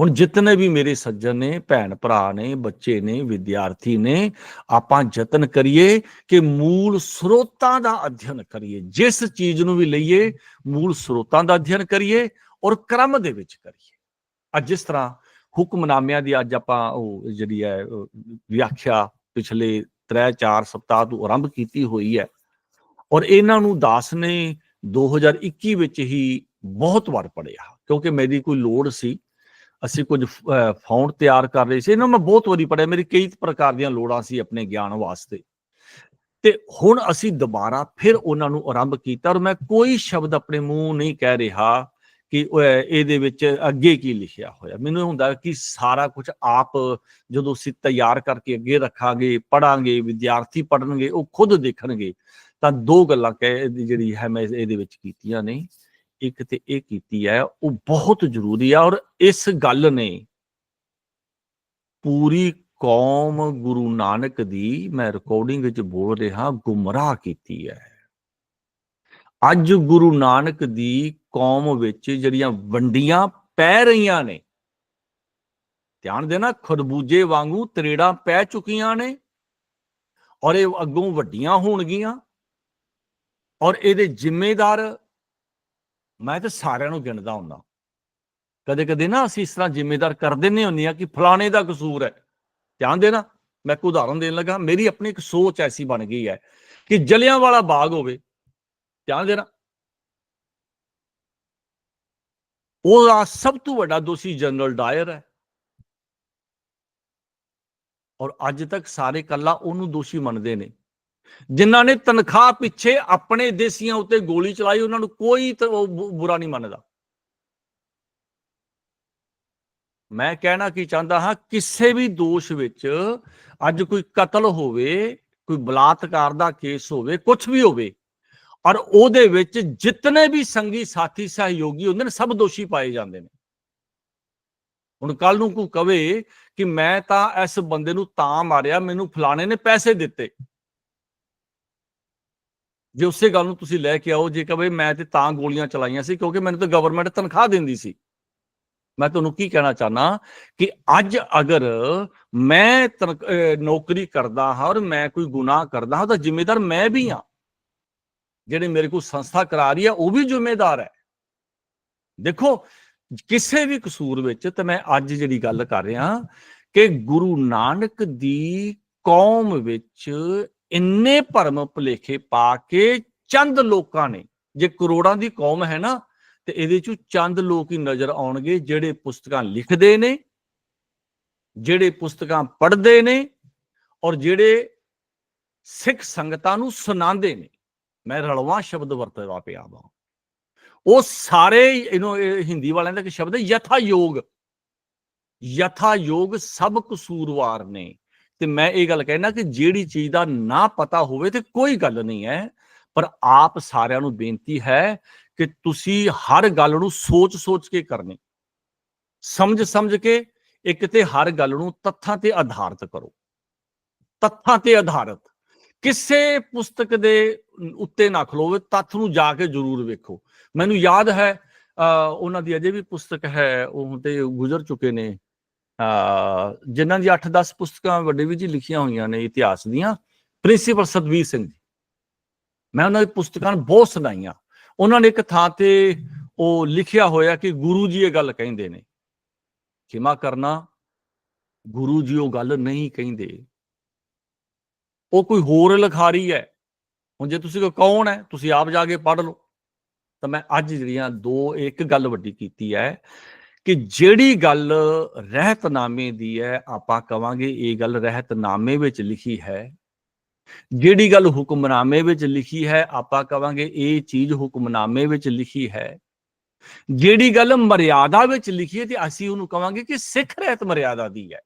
ਹੁਣ ਜਿਤਨੇ ਵੀ ਮੇਰੇ ਸੱਜਣ ਨੇ, ਭੈਣ ਭਰਾ ਨੇ, ਬੱਚੇ ਨੇ, ਵਿਦਿਆਰਥੀ ਨੇ, ਆਪਾਂ ਯਤਨ ਕਰੀਏ ਕਿ ਮੂਲ ਸਰੋਤਾਂ ਦਾ ਅਧਿਐਨ ਕਰੀਏ। ਜਿਸ ਚੀਜ਼ ਨੂੰ ਵੀ ਲਈਏ, ਮੂਲ ਸਰੋਤਾਂ ਦਾ ਅਧਿਐਨ ਕਰੀਏ ਔਰ ਕ੍ਰਮ ਦੇ ਵਿੱਚ ਕਰੀਏ। ਅੱਜ ਜਿਸ ਤਰ੍ਹਾਂ ਹੁਕਮਨਾਮਿਆਂ ਦੀ ਅੱਜ ਆਪਾਂ ਉਹ ਜਿਹੜੀ ਹੈ ਵਿਆਖਿਆ ਪਿਛਲੇ 3-4 ਸਪਤਾਹ ਤੋਂ ਆਰੰਭ ਕੀਤੀ ਹੋਈ ਹੈ ਔਰ ਇਹਨਾਂ ਨੂੰ ਦਾਸ ਨੇ 2021 ਵਿੱਚ ਹੀ ਬਹੁਤ ਵਾਰ ਪੜਿਆ ਕਿਉਂਕਿ ਮੇਰੀ ਕੋਈ ਲੋੜ ਸੀ। ਅਸੀਂ ਕੁਝ ਫਾਉਂਟ ਤਿਆਰ ਕਰ ਰਹੇ ਸੀ। ਇਹਨਾਂ ਨੂੰ ਮੈਂ ਬਹੁਤ ਵਾਰੀ ਪੜਿਆ ਮੇਰੀ ਕਈ ਪ੍ਰਕਾਰ ਦੀਆਂ ਲੋੜਾਂ ਸੀ ਆਪਣੇ ਗਿਆਨ ਵਾਸਤੇ। ਤੇ ਹੁਣ ਅਸੀਂ ਦੁਬਾਰਾ ਫਿਰ ਉਹਨਾਂ ਨੂੰ ਆਰੰਭ ਕੀਤਾ ਔਰ ਮੈਂ ਕੋਈ ਸ਼ਬਦ ਆਪਣੇ ਮੂੰਹ ਨਹੀਂ ਕਹਿ ਰਿਹਾ ਕਿ ਇਹਦੇ ਵਿੱਚ ਅੱਗੇ ਕੀ ਲਿਖਿਆ ਹੋਇਆ। ਮੈਨੂੰ ਇਹ ਹੁੰਦਾ ਕਿ ਸਾਰਾ ਕੁਝ ਆਪ ਜਦੋਂ ਅਸੀਂ ਤਿਆਰ ਕਰਕੇ ਅੱਗੇ ਰੱਖਾਂਗੇ ਪੜਾਂਗੇ ਵਿਦਿਆਰਥੀ ਪੜਨਗੇ ਉਹ ਖੁਦ ਦੇਖਣਗੇ, ਤਾਂ ਦੋ ਗੱਲਾਂ ਕਹਿ, ਜਿਹੜੀ ਹੈ ਮੈਂ ਇਹਦੇ ਵਿੱਚ ਕੀਤੀਆਂ ਨੇ। ਇੱਕ ਤੇ ਇਹ ਕੀਤੀ ਹੈ, ਉਹ ਬਹੁਤ ਜ਼ਰੂਰੀ ਆ ਔਰ ਇਸ ਗੱਲ ਨੇ ਪੂਰੀ ਕੌਮ ਗੁਰੂ ਨਾਨਕ ਦੀ ਮੈਂ ਰਿਕਾਰਡਿੰਗ ਵਿੱਚ ਬੋਲ ਰਿਹਾ, ਗੁੰਮਰਾਹ ਕੀਤੀ ਹੈ। ਅੱਜ ਗੁਰੂ ਨਾਨਕ ਦੀ ਕੌਮ ਵਿੱਚ ਜਿਹੜੀਆਂ ਵੰਡੀਆਂ ਪੈ ਰਹੀਆਂ ਨੇ, ਧਿਆਨ ਦੇਣਾ ਖਰਬੂਜੇ ਵਾਂਗੂ ਤਰੇੜਾਂ ਪੈ ਚੁੱਕੀਆਂ ਨੇ ਔਰ ਇਹ ਅੱਗੋਂ ਵੱਡੀਆਂ ਹੋਣਗੀਆਂ ਔਰ ਇਹਦੇ ਜ਼ਿੰਮੇਦਾਰ ਮੈਂ ਤਾਂ ਸਾਰਿਆਂ ਨੂੰ ਗਿਣਦਾ ਹੁੰਦਾ। ਕਦੇ ਕਦੇ ਨਾ ਅਸੀਂ ਇਸ ਤਰ੍ਹਾਂ ਜ਼ਿੰਮੇਦਾਰ ਕਰ ਦਿੰਨੇ ਹੁੰਦੇ ਆ ਕਿ ਫਲਾਣੇ ਦਾ ਕਸੂਰ ਹੈ। ਧਿਆਨ ਦੇਣਾ, ਮੈਂ ਇੱਕ ਉਦਾਹਰਨ ਦੇਣ ਲੱਗਾ, ਮੇਰੀ ਆਪਣੀ ਇੱਕ ਸੋਚ ਐਸੀ ਬਣ ਗਈ ਹੈ ਕਿ ਜਲਿਆਂ ਵਾਲਾ ਬਾਗ ਹੋਵੇ। ਧਿਆਨ ਦੇਣਾ। ਉਹਦਾ ਸਭ ਤੋਂ ਵੱਡਾ ਦੋਸ਼ੀ ਜਨਰਲ ਡਾਇਰ ਹੈ। ਔਰ ਅੱਜ ਤੱਕ ਸਾਰੇ ਕੱਲਾ ਉਹਨੂੰ ਦੋਸ਼ੀ ਮੰਨਦੇ ਨੇ। ਜਿਨ੍ਹਾਂ ਨੇ ਤਨਖਾਹ ਪਿੱਛੇ ਆਪਣੇ ਦੇਸੀਆਂ ਉੱਤੇ ਗੋਲੀ ਚਲਾਈ, ਉਹਨਾਂ ਨੂੰ ਕੋਈ ਬੁਰਾ ਨਹੀਂ ਮੰਨਦਾ। ਮੈਂ ਕਹਿਣਾ ਕੀ ਚਾਹੁੰਦਾ ਹਾਂ, ਕਿਸੇ ਵੀ ਦੋਸ਼ ਵਿੱਚ ਅੱਜ ਕੋਈ ਕਤਲ ਹੋਵੇ, ਕੋਈ ਬਲਾਤਕਾਰ ਦਾ ਕੇਸ ਹੋਵੇ ਕੁਝ ਵੀ ਹੋਵੇ, ਔਰ ਉਹਦੇ ਵਿੱਚ ਜਿਤਨੇ ਵੀ ਸੰਗੀ ਸਾਥੀ ਸਹਿਯੋਗੀ ਹੁੰਦੇ ਨੇ, ਸਭ ਦੋਸ਼ੀ ਪਾਏ ਜਾਂਦੇ ਨੇ। ਹੁਣ ਕੱਲ ਨੂੰ ਕੋਈ ਕਵੇ ਕਿ ਮੈਂ ਤਾਂ ਇਸ ਬੰਦੇ ਨੂੰ ਤਾਂ ਮਾਰਿਆ, ਮੈਨੂੰ ਫਲਾਣੇ ਨੇ ਪੈਸੇ ਦਿੱਤੇ। ਜੇ ਉਸੇ ਗੱਲ ਨੂੰ ਤੁਸੀਂ ਲੈ ਕੇ ਆਓ, ਜੇ ਕਹੇ ਮੈਂ ਤੇ ਤਾਂ ਗੋਲੀਆਂ ਚਲਾਈਆਂ ਸੀ, ਕਿਉਂਕਿ ਮੈਨੂੰ ਤਾਂ ਗਵਰਨਮੈਂਟ ਤਨਖਾਹ ਦਿੰਦੀ ਸੀ। ਮੈਂ ਤੁਹਾਨੂੰ ਕੀ ਕਹਿਣਾ ਚਾਹਨਾ ਕਿ ਅੱਜ ਅਗਰ ਮੈਂ ਤਨਖ- ਨੌਕਰੀ ਕਰਦਾ ਹਾਂ ਔਰ ਮੈਂ ਕੋਈ ਗੁਨਾਹ ਕਰਦਾ ਹਾਂ, ਤਾਂ ਜ਼ਿੰਮੇਦਾਰ ਮੈਂ ਵੀ ਹਾਂ। ਜਿਹੜੇ ਮੇਰੇ ਕੋਲ ਸੰਸਥਾ ਕਰਾ ਰਹੀ ਹੈ, ਉਹ ਵੀ ਜ਼ਿੰਮੇਦਾਰ ਹੈ। ਦੇਖੋ, ਕਿਸੇ ਵੀ ਕਸੂਰ ਵਿੱਚ ਤੇ ਮੈਂ ਅੱਜ ਜਿਹੜੀ ਗੱਲ ਕਰ ਰਿਹਾ ਕਿ ਗੁਰੂ ਨਾਨਕ ਦੀ ਕੌਮ ਵਿੱਚ ਇੰਨੇ ਭਰਮ ਭੁਲੇਖੇ ਪਾ ਕੇ ਚੰਦ ਲੋਕਾਂ ਨੇ, ਜੇ ਕਰੋੜਾਂ ਦੀ ਕੌਮ ਹੈ ਨਾ, ਤੇ ਇਹਦੇ ਚੋਂ ਚੰਦ ਲੋਕ ਹੀ ਨਜ਼ਰ ਆਉਣਗੇ ਜਿਹੜੇ ਪੁਸਤਕਾਂ ਲਿਖਦੇ ਨੇ, ਜਿਹੜੇ ਪੁਸਤਕਾਂ ਪੜ੍ਹਦੇ ਨੇ ਔਰ ਜਿਹੜੇ ਸਿੱਖ ਸੰਗਤਾਂ ਨੂੰ ਸੁਣਾਉਂਦੇ ਨੇ। ਮੈਂ ਰਲਵਾਂ ਸ਼ਬਦ ਵਰਤਦਾ ਪਿਆ ਵਾ। ਉਹ ਸਾਰੇ ਇਹਨੂੰ ਹਿੰਦੀ ਵਾਲਿਆਂ ਦਾ ਇੱਕ ਸ਼ਬਦ ਹੈ ਯਥਾ ਯੋਗ ਯਥਾ ਯੋਗ ਸਭ ਕਸੂਰਵਾਰ ਨੇ। ਤੇ ਮੈਂ ਇਹ ਗੱਲ ਕਹਿਣਾ ਕਿ ਜਿਹੜੀ ਚੀਜ਼ ਦਾ ਨਾ ਪਤਾ ਹੋਵੇ ਤੇ ਕੋਈ ਗੱਲ ਨਹੀਂ ਹੈ ਪਰ ਆਪ ਸਾਰਿਆਂ ਨੂੰ ਬੇਨਤੀ ਹੈ ਕਿ ਤੁਸੀਂ ਹਰ ਗੱਲ ਨੂੰ ਸੋਚ ਸੋਚ ਕੇ ਕਰਨੀ। ਸਮਝ ਸਮਝ ਕੇ ਇੱਕ ਤੇ ਹਰ ਗੱਲ ਨੂੰ ਤੱਥਾਂ ਤੇ ਆਧਾਰਿਤ ਕਰੋ। ਤੱਥਾਂ ਤੇ ਆਧਾਰਿਤ। ਕਿਸੇ ਪੁਸਤਕ ਦੇ ਉੱਤੇ ਨਾ ਖਲੋਵੇ ਤੱਥ ਨੂੰ ਜਾ ਕੇ ਜ਼ਰੂਰ ਵੇਖੋ। ਮੈਨੂੰ ਯਾਦ ਹੈ ਅ, ਉਹਨਾਂ ਦੀ ਅਜੇ ਵੀ ਪੁਸਤਕ ਹੈ ਉਹ ਤੇ ਗੁਜ਼ਰ ਚੁੱਕੇ ਨੇ। ਜਿਨ੍ਹਾਂ ਦੀ 8-10 ਪੁਸਤਕਾਂ ਵੱਡੇ ਵੀ ਜੀ ਲਿਖੀਆਂ ਹੋਈਆਂ ਨੇ ਇਤਿਹਾਸ ਦੀਆਂ, ਪ੍ਰਿੰਸੀਪਲ ਸਤਵੀਰ ਸਿੰਘ ਜੀ। ਮੈਂ ਉਹਨਾਂ ਦੀ ਪੁਸਤਕਾਂ ਬਹੁਤ ਸੁਣਾਈਆਂ। ਉਹਨਾਂ ਨੇ ਇੱਕ ਥਾਂ ਤੇ ਉਹ ਲਿਖਿਆ ਹੋਇਆ ਕਿ ਗੁਰੂ ਜੀ ਇਹ ਗੱਲ ਕਹਿੰਦੇ ਨੇ, ਖਿਮਾ ਕਰਨਾ, ਗੁਰੂ ਜੀ ਉਹ ਗੱਲ ਨਹੀਂ ਕਹਿੰਦੇ। ਉਹ ਕੋਈ ਹੋਰ ਲਿਖਾਰੀ ਹੈ। ਹੁਣ ਜੇ ਤੁਸੀਂ ਕਹੋ ਕੌਣ ਹੈ, ਤੁਸੀਂ ਆਪ ਜਾ ਕੇ ਪੜ੍ਹ ਲਓ। ਤਾਂ ਮੈਂ ਅੱਜ ਜਿਹੜੀਆਂ ਦੋ, ਇੱਕ ਗੱਲ ਵੱਡੀ ਕੀਤੀ ਹੈ ਕਿ ਜਿਹੜੀ ਗੱਲ ਰਹਿਤਨਾਮੇ ਦੀ ਹੈ, ਆਪਾਂ ਕਵਾਂਗੇ ਇਹ ਗੱਲ ਰਹਿਤਨਾਮੇ ਵਿੱਚ ਲਿਖੀ ਹੈ। ਜਿਹੜੀ ਗੱਲ ਹੁਕਮਨਾਮੇ ਵਿੱਚ ਲਿਖੀ ਹੈ, ਆਪਾਂ ਕਵਾਂਗੇ ਇਹ ਚੀਜ਼ ਹੁਕਮਨਾਮੇ ਵਿੱਚ ਲਿਖੀ ਹੈ। ਜਿਹੜੀ ਗੱਲ ਮਰਿਆਦਾ ਵਿੱਚ ਲਿਖੀ ਹੈ ਤੇ ਅਸੀਂ ਉਹਨੂੰ ਕਵਾਂਗੇ ਕਿ ਸਿੱਖ ਰਹਿਤ ਮਰਿਆਦਾ ਦੀ ਹੈ।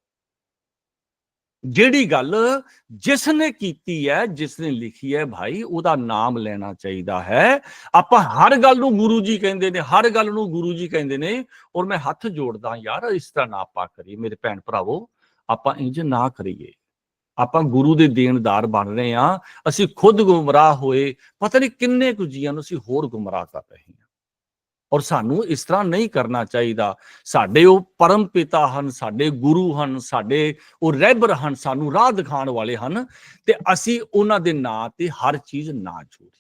ਜਿਹੜੀ ਗੱਲ ਜਿਸ ਨੇ ਕੀਤੀ ਹੈ ਜਿਸ ਨੇ ਲਿਖੀ ਹੈ ਭਾਈ, ਉਹਦਾ ਨਾਮ ਲੈਣਾ ਚਾਹੀਦਾ ਹੈ। ਆਪਾਂ ਹਰ ਗੱਲ ਨੂੰ ਗੁਰੂ ਜੀ ਕਹਿੰਦੇ ਨੇ, ਹਰ ਗੱਲ ਨੂੰ ਗੁਰੂ ਜੀ ਕਹਿੰਦੇ ਨੇ, ਔਰ ਮੈਂ ਹੱਥ ਜੋੜਦਾ ਯਾਰ, ਇਸ ਤਰ੍ਹਾਂ ਨਾ ਆਪਾਂ ਕਰੀਏ। ਮੇਰੇ ਭੈਣ ਭਰਾਵੋ, ਆਪਾਂ ਇੰਜ ਨਾ ਕਰੀਏ। ਆਪਾਂ ਗੁਰੂ ਦੇ ਦੇਣਦਾਰ ਬਣ ਰਹੇ ਆ ਅਸੀਂ ਖੁਦ ਗੁੰਮਰਾਹ ਹੋਏ, ਪਤਾ ਨਹੀਂ ਕਿੰਨੇ ਕੁ ਜੀਆਂ ਨੂੰ ਅਸੀਂ ਹੋਰ ਗੁੰਮਰਾਹ ਕਰ ਰਹੇ ਹਾਂ। ਔਰ ਸਾਨੂੰ ਇਸ ਤਰ੍ਹਾਂ ਨਹੀਂ ਕਰਨਾ ਚਾਹੀਦਾ। ਸਾਡੇ ਉਹ ਪਰਮ ਪਿਤਾ ਹਨ ਸਾਡੇ ਗੁਰੂ ਹਨ ਸਾਡੇ ਉਹ ਰਹਿਬਰ ਹਨ ਸਾਨੂੰ ਰਾਹ ਦਿਖਾਉਣ ਵਾਲੇ ਹਨ ਤੇ ਅਸੀਂ ਉਹਨਾਂ ਦੇ ਨਾਂ ਤੇ ਹਰ ਚੀਜ਼ ਨਾ ਜੋੜੀਏ।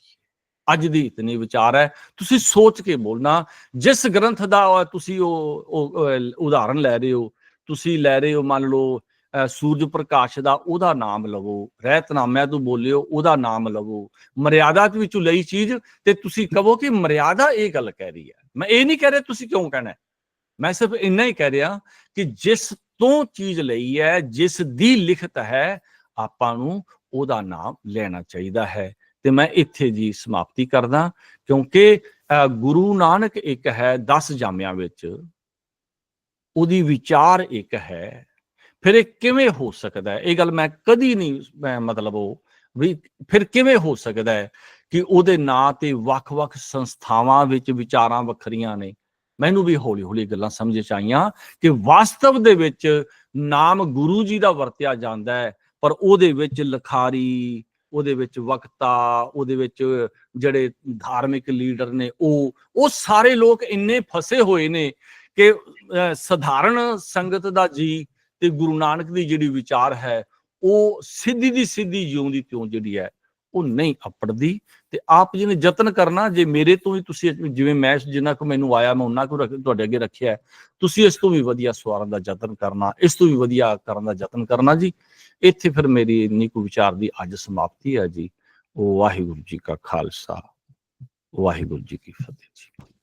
ਅੱਜ ਦੀ ਇਤਨੀ ਵਿਚਾਰ ਹੈ। ਤੁਸੀਂ ਸੋਚ ਕੇ ਬੋਲਣਾ ਜਿਸ ਗ੍ਰੰਥ ਦਾ ਤੁਸੀਂ ਉਹ ਉਹ, ਉਦਾਹਰਨ ਲੈ ਰਹੇ ਹੋ ਤੁਸੀਂ ਲੈ ਰਹੇ ਹੋ ਮੰਨ ਲਓ ਸੂਰਜ ਪ੍ਰਕਾਸ਼ ਦਾ ਉਹਦਾ ਨਾਮ ਲਵੋ ਰਹਿਤਨਾਮਿਆਂ ਤੋਂ ਬੋਲਿਓ ਉਹਦਾ ਨਾਮ ਲਵੋ। ਮਰਿਆਦਾ ਦੇ ਵਿੱਚੋਂ ਲਈ ਚੀਜ਼ ਤੇ ਤੁਸੀਂ ਕਹੋ ਕਿ ਮਰਿਆਦਾ ਇਹ ਗੱਲ ਕਹਿ ਰਹੀ ਹੈ। ਮੈਂ ਇਹ ਨਹੀਂ ਕਹਿ ਰਿਹਾ ਤੁਸੀਂ ਕਿਉਂ ਕਹਿਣਾ ਮੈਂ ਸਿਰਫ ਇੰਨਾ ਹੀ ਕਹਿ ਰਿਹਾ ਕਿ ਜਿਸ ਤੋਂ ਚੀਜ਼ ਲਈ ਹੈ ਜਿਸ ਦੀ ਲਿਖਤ ਹੈ ਆਪਾਂ ਨੂੰ ਉਹਦਾ ਨਾਮ ਲੈਣਾ ਚਾਹੀਦਾ ਹੈ। ਤੇ ਮੈਂ ਇੱਥੇ ਜੀ ਸਮਾਪਤੀ ਕਰਦਾ ਕਿਉਂਕਿ ਅਹ, ਗੁਰੂ ਨਾਨਕ ਇੱਕ ਹੈ 10 ਜਾਮਿਆਂ ਵਿੱਚ। ਉਹਦੀ ਵਿਚਾਰ ਇੱਕ ਹੈ। ਫਿਰ ਇਹ ਕਿਵੇਂ ਹੋ ਸਕਦਾ ਹੈ? ਇਹ ਗੱਲ ਮੈਂ ਕਦੀ ਨਹੀਂ, ਮੈਂ ਮਤਲਬ ਉਹ ਵੀ ਫਿਰ ਕਿਵੇਂ ਹੋ ਸਕਦਾ ਹੈ ਕਿ ਉਹਦੇ ਨਾਂ ਤੇ ਵੱਖ-ਵੱਖ ਸੰਸਥਾਵਾਂ ਵਿੱਚ ਵਿਚਾਰਾਂ ਵੱਖਰੀਆਂ ਨੇ? ਮੈਨੂੰ ਵੀ ਹੌਲੀ-ਹੌਲੀ ਗੱਲਾਂ ਸਮਝ ਚ ਆਈਆਂ ਕਿ ਵਾਸਤਵ ਦੇ ਵਿੱਚ ਨਾਮ ਗੁਰੂ ਜੀ ਦਾ ਵਰਤਿਆ ਜਾਂਦਾ ਹੈ, ਪਰ ਉਹਦੇ ਵਿੱਚ ਲਖਾਰੀ, ਉਹਦੇ ਵਿੱਚ ਵਕਤਾ, ਉਹਦੇ ਵਿੱਚ ਜਿਹੜੇ ਧਾਰਮਿਕ ਲੀਡਰ ਨੇ ਉਹ ਉਹ ਸਾਰੇ ਲੋਕ ਇੰਨੇ ਫਸੇ ਹੋਏ ਨੇ ਕਿ ਸਧਾਰਨ ਸੰਗਤ ਦਾ ਜੀ ਤੇ ਗੁਰੂ ਨਾਨਕ ਦੀ ਜਿਹੜੀ ਵਿਚਾਰ ਹੈ, ਉਹ ਸਿੱਧੀ ਦੀ ਸਿੱਧੀ ਜਿਉਂਦੀ ਤਿਉਂ ਜਿਹੜੀ ਹੈ, ਉਹ ਨਹੀਂ ਅਪੜਦੀ। ਤੇ ਆਪ ਜੀ ਨੇ ਯਤਨ ਕਰਨਾ, ਜੇ ਮੇਰੇ ਤੋਂ ਵੀ ਤੁਸੀਂ ਜਿਵੇਂ ਮੈਂ ਜਿੰਨਾ ਕੁ ਮੈਨੂੰ ਆਇਆ, ਮੈਂ ਉਹਨਾਂ ਕੋ ਤੁਹਾਡੇ ਅੱਗੇ ਰੱਖਿਆ ਤੁਸੀਂ ਇਸ ਤੋਂ ਵੀ ਵਧੀਆ ਸਵਾਰਨ ਦਾ ਯਤਨ ਕਰਨਾ, ਇਸ ਤੋਂ ਵੀ ਵਧੀਆ ਕਰਨ ਦਾ ਯਤਨ ਕਰਨਾ ਜੀ। ਇੱਥੇ ਫਿਰ ਮੇਰੀ ਇੰਨੀ ਕੁ ਵਿਚਾਰ ਦੀ ਅੱਜ ਸਮਾਪਤੀ ਹੈ ਜੀ। ਉਹ ਵਾਹਿਗੁਰੂ ਜੀ ਕਾ ਖਾਲਸਾ, ਵਾਹਿਗੁਰੂ ਜੀ ਕੀ ਫਤਿਹ ਜੀ।